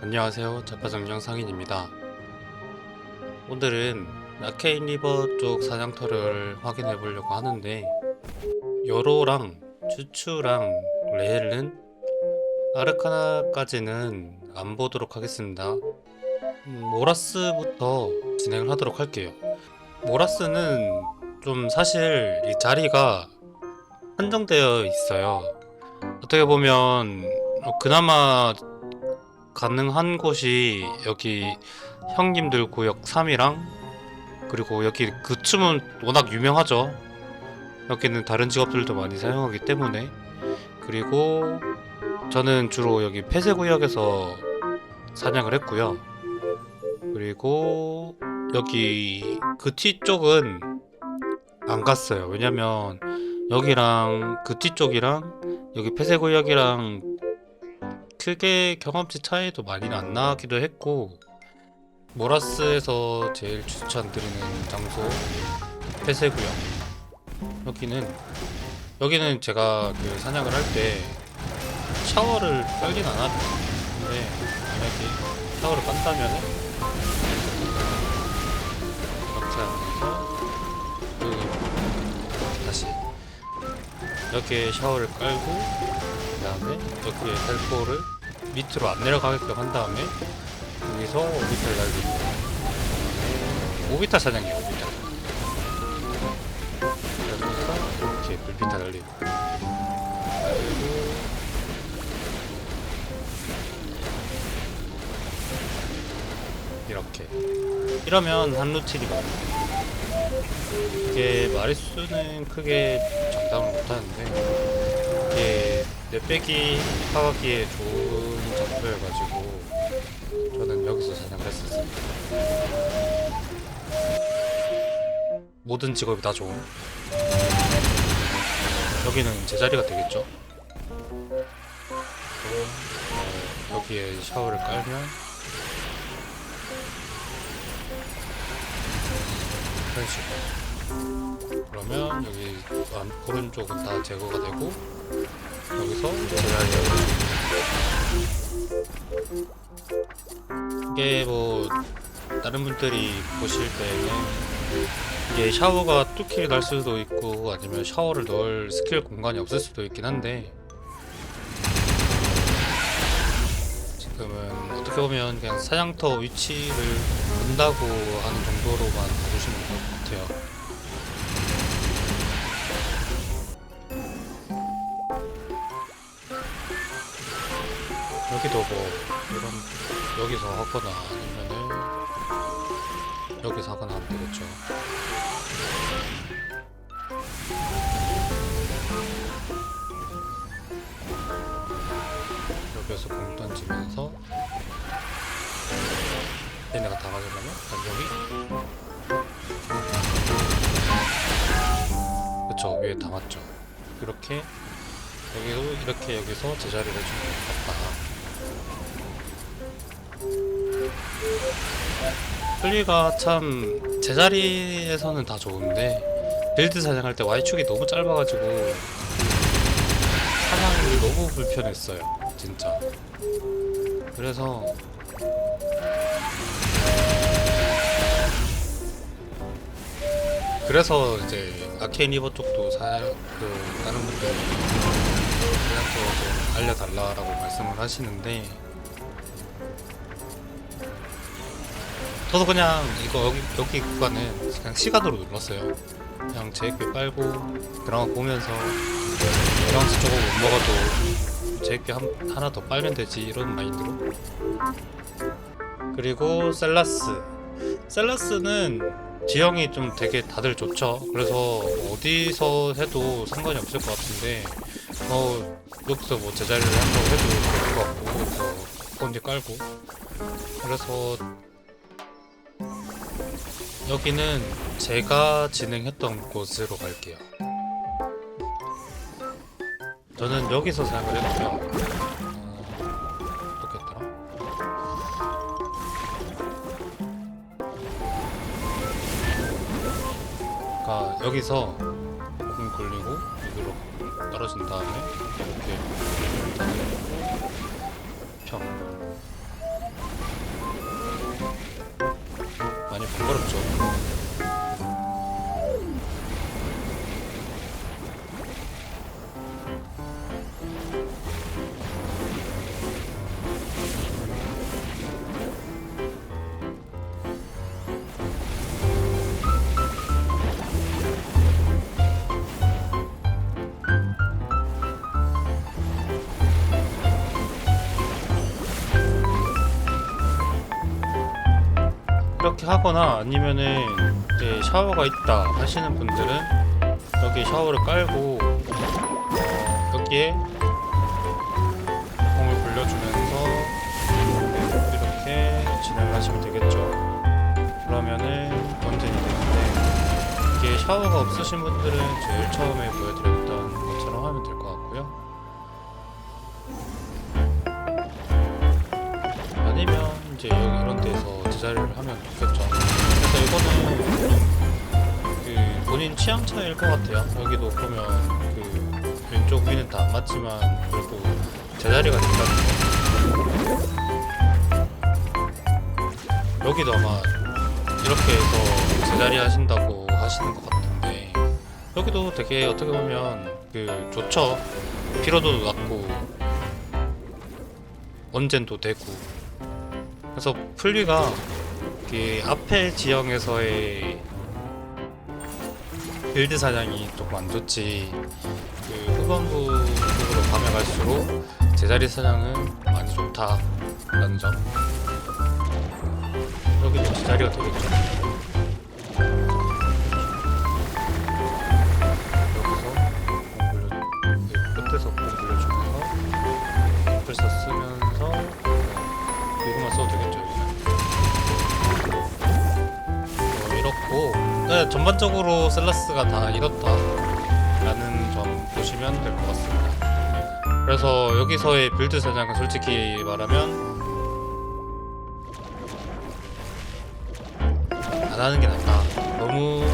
안녕하세요. 자파정령 상인입니다. 오늘은 아케인 리버 쪽 사냥터를 확인해 보려고 하는데 요로랑 추추랑 레일은 아르카나까지는 안 보도록 하겠습니다. 음, 모라스부터 진행을 하도록 할게요. 모라스는 좀 사실 이 자리가 한정되어 있어요. 어떻게 보면 어, 그나마 가능한 곳이 여기 형님들 구역 3이랑 그리고 여기 그 춤은 워낙 유명하죠. 여기는 다른 직업들도 많이 사용하기 때문에 그리고 저는 주로 여기 폐쇄 구역에서 사냥을 했고요. 그리고 여기 그뒤 쪽은 안 갔어요. 왜냐면 여기랑 그 뒤쪽이랑 여기 폐쇄 구역이랑 크게 경험치 차이도 많이 안 나기도 했고 모라스에서 제일 추천드리는 장소 폐쇄구역. 여기는 여기는 제가 그 사냥을 할 때 샤워를 빨진 않았는데 만약에 샤워를 빤다면 이렇게 하면서 여기 다시 이렇게 샤워를 깔고 그 다음에 여기에 텔포를 밑으로 안 내려가게끔 한 다음에 여기서 오비탈 날리고. 오비탈 사냥이에요 오비탈. 그래서 이렇게 불비탈 날리고. 이렇게. 이러면 한 루틴이 맞아요 이게 마리수는 크게 장담을 못하는데 이게 넷배기 파가기에 좋은 장소여가지고 저는 여기서 사냥을 했었습니다. 모든 직업이 다 좋은 여기는 제자리가 되겠죠? 그리고 어, 여기에 샤워를 깔면 이런 식으로 그러면 여기 안- 오른쪽은 다 제거가 되고 여기서 제자리에 이게 뭐 다른 분들이 보실 때는 이게 샤워가 뚝히 날 수도 있고 아니면 샤워를 넣을 스킬 공간이 없을 수도 있긴 한데 지금은 어떻게 보면 그냥 사냥터 위치를 본다고 하는 정도로만 보시면 여기도 뭐 이런 여기서 하거나 아니면은 여기서 하거나 하면 되겠죠. 여기서 공 던지면서 얘네가 다 맞으려면 난 여기 그쵸 위에 다 맞죠. 이렇게 여기도 이렇게 여기서 제자리를 해주면 같다. 플리가 참 제자리에서는 다 좋은데 빌드 사냥할 때 Y축이 너무 짧아가지고 사냥이 너무 불편했어요 진짜. 그래서 그래서 이제 아케인 리버 쪽도 사, 그 다른 분들이 그냥 좀 알려달라라고 말씀을 하시는데 저도 그냥 이거 여기 여기 구간은 그냥 시간으로 눌렀어요. 그냥 제이크 빨고 드라마 보면서 드라마스 조금 못 먹어도 제이크 한, 하나 더 빨면 되지 이런 마인드로. 그리고 셀라스. 셀라스는 지형이 좀 되게 다들 좋죠. 그래서 어디서 해도 상관이 없을 것 같은데 뭐 여기서 뭐 제자리를 한다고 해도 될 것 같고 뭐 건지 깔고 그래서 여기는 제가 진행했던 곳으로 갈게요. 저는 여기서 사용을 했고요. 어, 어떻게 했더라? 그러니까 여기서 공 굴리고 여기로 떨어진 다음에 이렇게 평 어렵죠. 하거나 아니면은 이제 샤워가 있다 하시는 분들은 여기 샤워를 깔고 어, 여기에 공을 불려주면서 이렇게 진행을 하시면 되겠죠. 그러면은 건전이 되는데 이게 샤워가 없으신 분들은 제일 처음에 보여드렸던 것처럼 하면 될 것 같고요. 아니면 이제 여기 이런 데서 제자리를 하면 좋겠죠. 그래서 이거는 그 본인 취향 차이일 것 같아요. 여기도 보면 그 왼쪽 위는 다 안 맞지만 그래도 제자리가 된다는 거. 여기도 아마 이렇게 해서 제자리 하신다고 하시는 것 같은데 여기도 되게 어떻게 보면 그 좋죠. 피로도도 낮고 원젠도 되고 그래서 풀리가 그 앞에 지형에서의 빌드 사냥이 조금 안 좋지. 그 후반부 쪽으로 가면 갈수록 제자리 사냥은 많이 좋다라는 점. 여기도 제자리가 되겠죠 네, 전반적으로 셀라스가 다 이렇다 라는 점 보시면 될 것 같습니다. 그래서 여기서의 빌드 사냥은 솔직히 말하면 안 하는 게 낫다. 너무